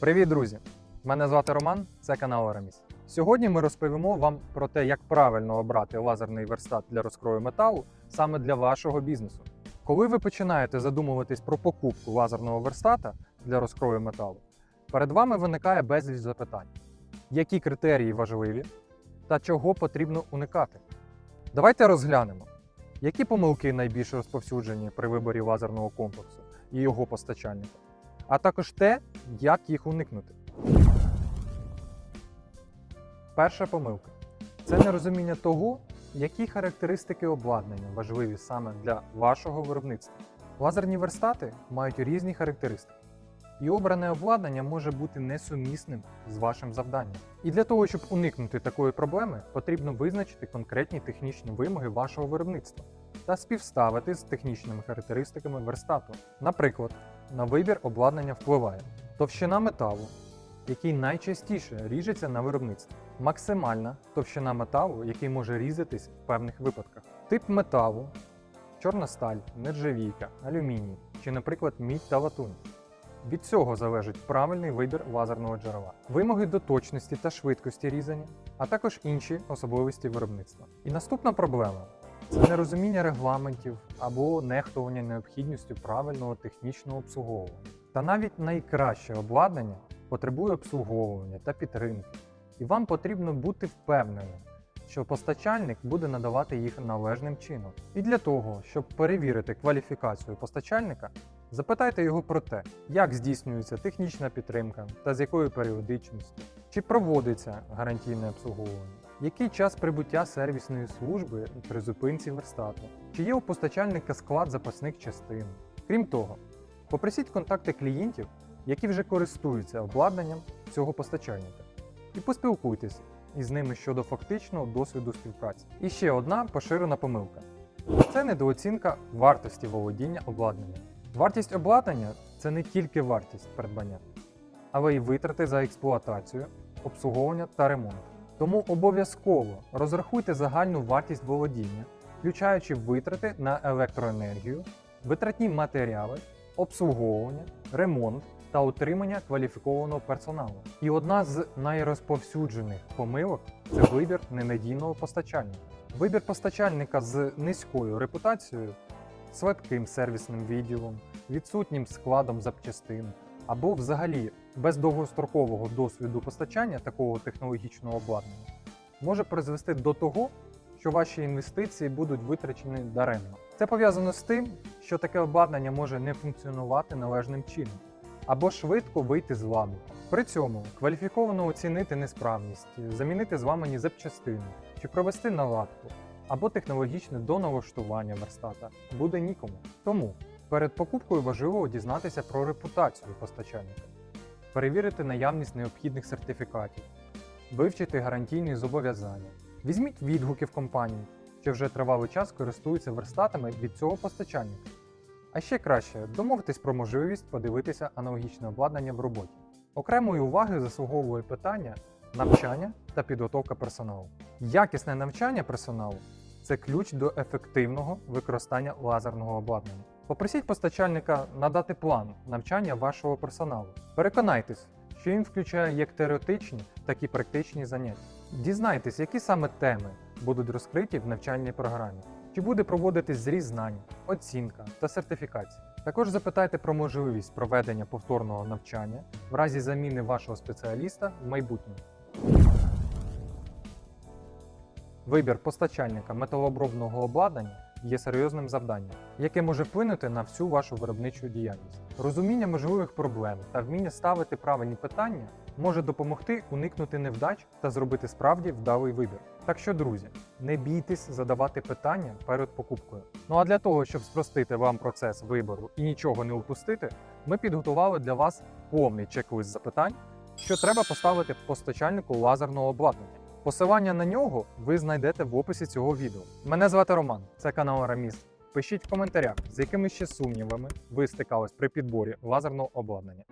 Привіт, друзі! Мене звати Роман, це канал Араміс. Сьогодні ми розповімо вам про те, як правильно обрати лазерний верстат для розкрою металу саме для вашого бізнесу. Коли ви починаєте задумуватись про покупку лазерного верстата для розкрою металу, перед вами виникає безліч запитань, які критерії важливі та чого потрібно уникати. Давайте розглянемо, які помилки найбільш розповсюджені при виборі лазерного комплексу і його постачальника, а також те, як їх уникнути. Перша помилка це нерозуміння того, які характеристики обладнання важливі саме для вашого виробництва. Лазерні верстати мають різні характеристики, і обране обладнання може бути несумісним з вашим завданням. І для того, щоб уникнути такої проблеми, потрібно визначити конкретні технічні вимоги вашого виробництва та співставити з технічними характеристиками верстату. Наприклад, на вибір обладнання впливає товщина металу, який найчастіше ріжеться на виробництві, максимальна товщина металу, який може різатись в певних випадках, тип металу, чорна сталь, нержавійка, алюміній чи, наприклад, мідь та латунь. Від цього залежить правильний вибір лазерного джерела, вимоги до точності та швидкості різання, а також інші особливості виробництва. І наступна проблема це нерозуміння регламентів або нехтування необхідністю правильного технічного обслуговування. Та навіть найкраще обладнання потребує обслуговування та підтримки, і вам потрібно бути впевненим, що постачальник буде надавати їх належним чином. І для того, щоб перевірити кваліфікацію постачальника, запитайте його про те, як здійснюється технічна підтримка та з якою періодичністю, чи проводиться гарантійне обслуговування, який час прибуття сервісної служби при зупинці верстату, чи є у постачальника склад запасних частин. Крім того, попросіть контакти клієнтів, які вже користуються обладнанням цього постачальника, і поспілкуйтесь із ними щодо фактичного досвіду співпраці. І ще одна поширена помилка: це недооцінка вартості володіння обладнанням. Вартість обладнання це не тільки вартість придбання, але й витрати за експлуатацію, обслуговування та ремонт. Тому обов'язково розрахуйте загальну вартість володіння, включаючи витрати на електроенергію, витратні матеріали, обслуговування, ремонт та утримання кваліфікованого персоналу. І одна з найрозповсюджених помилок це вибір ненадійного постачальника. Вибір постачальника з низькою репутацією, слабким сервісним відділом, відсутнім складом запчастин або взагалі без довгострокового досвіду постачання такого технологічного обладнання може призвести до того, що ваші інвестиції будуть витрачені даремно. Це пов'язано з тим, що таке обладнання може не функціонувати належним чином або швидко вийти з ладу. При цьому кваліфіковано оцінити несправність, замінити зламані запчастини чи провести наладку або технологічне доналаштування верстата буде нікому. Тому перед покупкою важливо дізнатися про репутацію постачальника, перевірити наявність необхідних сертифікатів, вивчити гарантійні зобов'язання. Візьміть відгуки в компанії, що вже тривалий час користуються верстатами від цього постачальника. А ще краще домовитись про можливість подивитися аналогічне обладнання в роботі. Окремої уваги заслуговує питання навчання та підготовка персоналу. Якісне навчання персоналу це ключ до ефективного використання лазерного обладнання. Попросіть постачальника надати план навчання вашого персоналу. Переконайтесь, що він включає як теоретичні, так і практичні заняття. Дізнайтесь, які саме теми будуть розкриті в навчальній програмі. Чи буде проводитись зріз знань, оцінка та сертифікація. Також запитайте про можливість проведення повторного навчання в разі заміни вашого спеціаліста в майбутньому. Вибір постачальника металообробного обладнання є серйозним завданням, яке може вплинути на всю вашу виробничу діяльність. Розуміння можливих проблем та вміння ставити правильні питання може допомогти уникнути невдач та зробити справді вдалий вибір. Так що, друзі, не бійтесь задавати питання перед покупкою. Ну а для того, щоб спростити вам процес вибору і нічого не упустити, ми підготували для вас повний чек-лист запитань, що треба поставити постачальнику лазерного обладнання. Посилання на нього ви знайдете в описі цього відео. Мене звати Роман, це канал Раміс. Пишіть в коментарях, з якими ще сумнівами ви стикались при підборі лазерного обладнання.